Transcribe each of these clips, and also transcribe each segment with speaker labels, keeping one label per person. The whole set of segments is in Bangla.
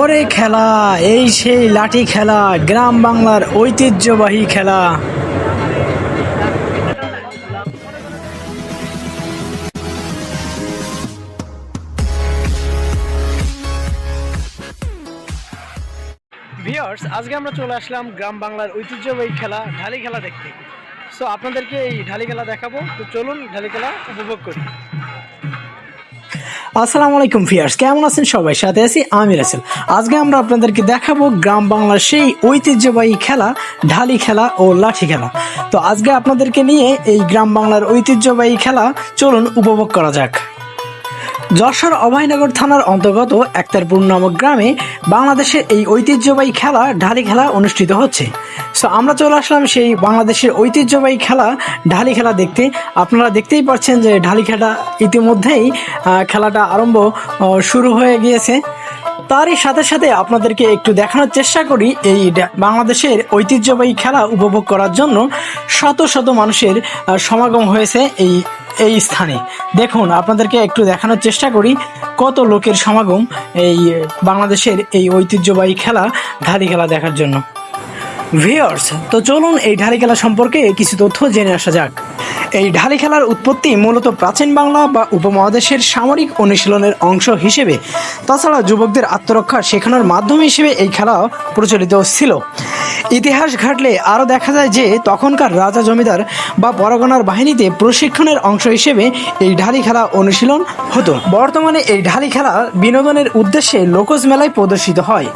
Speaker 1: ওরে খেলা, এই সেই লাঠি খেলা, গ্রাম বাংলার ঐতিহ্যবাহী খেলা। ভিওর্স আজকে আমরা চলে আসলাম গ্রাম বাংলার ঐতিহ্যবাহী খেলা, ঢালি খেলা দেখতে। সো আপনাদেরকে এই ঢালি খেলা দেখাবো। তো চলুন ঢালি খেলা উপভোগ করি। আসসালামু আলাইকুম ফিয়ার্স কেমন আছেন সবাই? সাথে আছি আমি রাসেল। আজকে আমরা আপনাদেরকে দেখাবো গ্রাম বাংলার সেই ঐতিহ্যবাহী খেলা, ঢালি খেলা ও লাঠি খেলা। তো আজকে আপনাদেরকে নিয়ে এই গ্রাম বাংলার ঐতিহ্যবাহী খেলা চলুন উপভোগ করা যাক। যশোর অভয়নগর থানার অন্তর্গত একতারপুর নামক গ্রামে বাংলাদেশের এই ঐতিহ্যবাহী খেলা ঢালি খেলা অনুষ্ঠিত হচ্ছে। সো আমরা চলে আসলাম সেই বাংলাদেশের ঐতিহ্যবাহী খেলা ঢালি খেলা দেখতে। আপনারা দেখতেই পাচ্ছেন যে ঢালি খেলা ইতিমধ্যেই খেলাটা আরম্ভ শুরু হয়ে গিয়েছে। তারই সাথে সাথে আপনাদেরকে একটু দেখানোর চেষ্টা করি, এই বাংলাদেশের ঐতিহ্যবাহী খেলা উপভোগ করার জন্য শত শত মানুষের সমাগম হয়েছে এই এই স্থানে। দেখুন, আপনাদেরকে একটু দেখানোর চেষ্টা করি কত লোকের সমাগম এই বাংলাদেশের এই ঐতিহ্যবাহী খেলা ঢালি খেলা দেখার জন্য। ভিওর্স তো চলুন এই ঢালি খেলা সম্পর্কে কিছু তথ্য জেনে আসা যাক। এই ঢালি খেলার উৎপত্তি মূলত প্রাচীন বাংলা বা উপমহাদেশের সামরিক অনুশীলনের অংশ হিসেবে। তাছাড়া যুবকদের আত্মরক্ষা শেখানোর মাধ্যম হিসেবে এই খেলা প্রচলিত ছিল। ইতিহাস ঘাটলে আরও দেখা যায় যে, তখনকার রাজা জমিদার বা পরগনার বাহিনীতে প্রশিক্ষণের অংশ হিসেবে এই ঢালি খেলা অনুশীলন হতো। বর্তমানে এই ঢালি খেলা বিনোদনের উদ্দেশ্যে লোকজ মেলায় প্রদর্শিত হয়।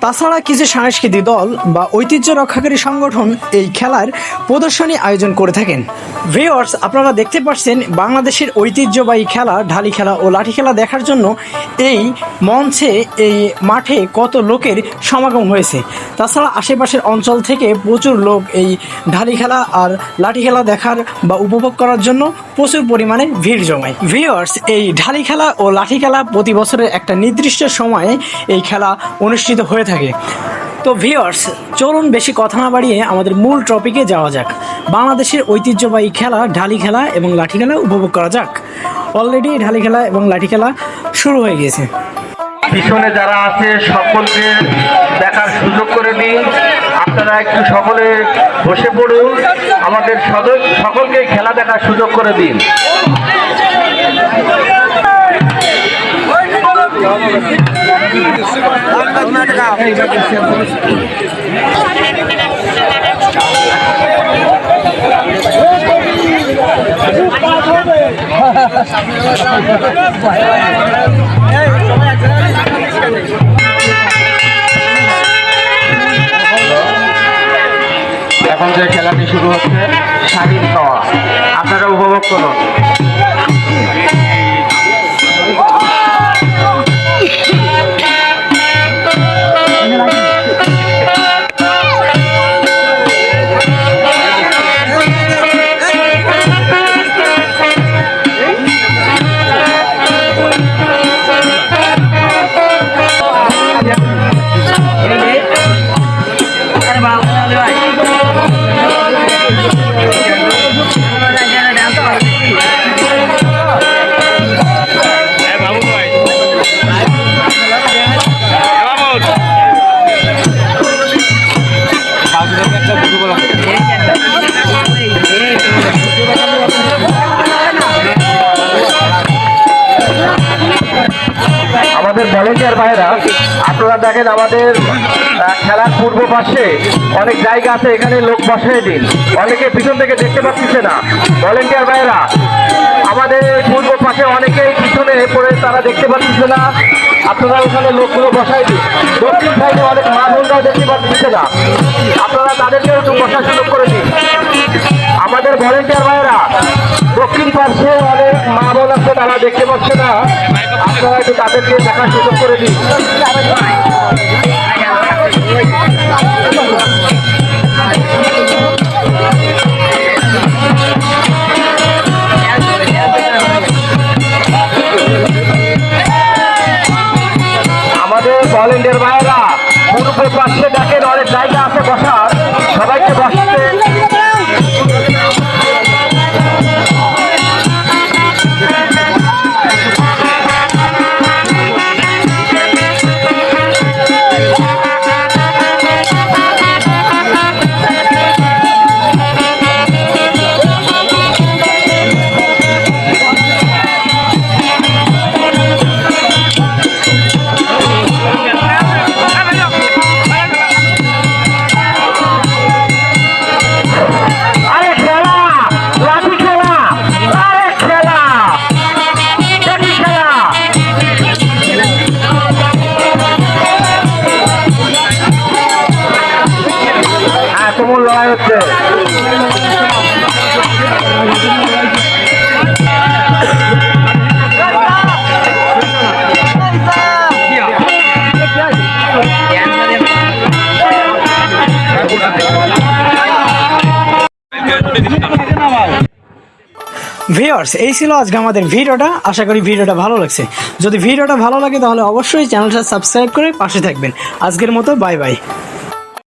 Speaker 1: তাছাড়া কিছু সাংস্কৃতিক দল বা ঐতিহ্য রক্ষাকারী সংগঠন এই খেলার প্রদর্শনী আয়োজন করে থাকেন। ভিওয়ার্স আপনারা দেখতে পাচ্ছেন বাংলাদেশের ঐতিহ্যবাহী খেলা, ঢালি খেলা ও লাঠি খেলা দেখার জন্য এই মঞ্চে, এই মাঠে কত লোকের সমাগম হয়েছে। তাছাড়া আশেপাশের অঞ্চল থেকে প্রচুর লোক এই ঢালি খেলা আর লাঠি খেলা দেখার বা উপভোগ করার জন্য প্রচুর পরিমাণে ভিড় জমায়। ভিওয়ার্স এই ঢালি খেলা ও লাঠি খেলা প্রতি বছরের একটা নির্দিষ্ট সময়ে এই খেলা অনুষ্ঠিত হয়ে থাকে। তো ভিওয়ার্স চলুন বেশি কথা না বাড়িয়ে আমাদের মূল টপিকে যাওয়া যাক। বাংলাদেশের ঐতিহ্যবাহী খেলা ঢালি খেলা এবং লাঠি খেলা উপভোগ করা যাক। অলরেডি ঢালি খেলা এবং লাঠি খেলা শুরু হয়ে গিয়েছে
Speaker 2: পিছনে যারা আছে সকলকে দেখার সুযোগ করে দিন আপনারা একটু সকলে বসে পড়ুন। আমাদের সদর সকলকে খেলা দেখার সুযোগ করে দিন। এখন যে খেলাটি শুরু হচ্ছে স্বাধীন খাওয়া আপনারা উপভোগ করুন। Thank you. আমাদের ভলেন্টিয়ার ভাইরা আপনারা দেখেন আমাদের খেলার পূর্ব পাশে অনেক জায়গা আছে, এখানে লোক বসাই দিন। অনেকে পিছন থেকে দেখতে পাচ্ছে না। ভলেন্টিয়ার ভাইরা আমাদের পূর্ব পাশে অনেকেই পিছনে পড়ে তারা দেখতে পাচ্ছে না। আপনারা ওখানে লোকগুলো বসাই দিন। দক্ষিণ সাইডে অনেক মা বোনরাও দেখতে পাচ্ছে না। আপনারা তাদেরকেও একটু বসার সুযোগ করে দিন। আমাদের ভলেন্টিয়ার ভাইরা দক্ষিণ পাশে অনেক বোন আছে তারা দেখতে পাচ্ছে না? আপনারা একটু তাদেরকে দেখার সুযোগ করে দিন। আমাদের ভলেন্টিয়ার ভাইরা পূর্ব পাশে
Speaker 1: ভিওর্স এই ছিল আজকে আমাদের ভিডিওটা। আশা করি ভিডিওটা ভালো লাগছে। যদি ভিডিওটা ভালো লাগে, তাহলে অবশ্যই চ্যানেলটা সাবস্ক্রাইব করে পাশে থাকবেন। আজকের মতো, বাই বাই।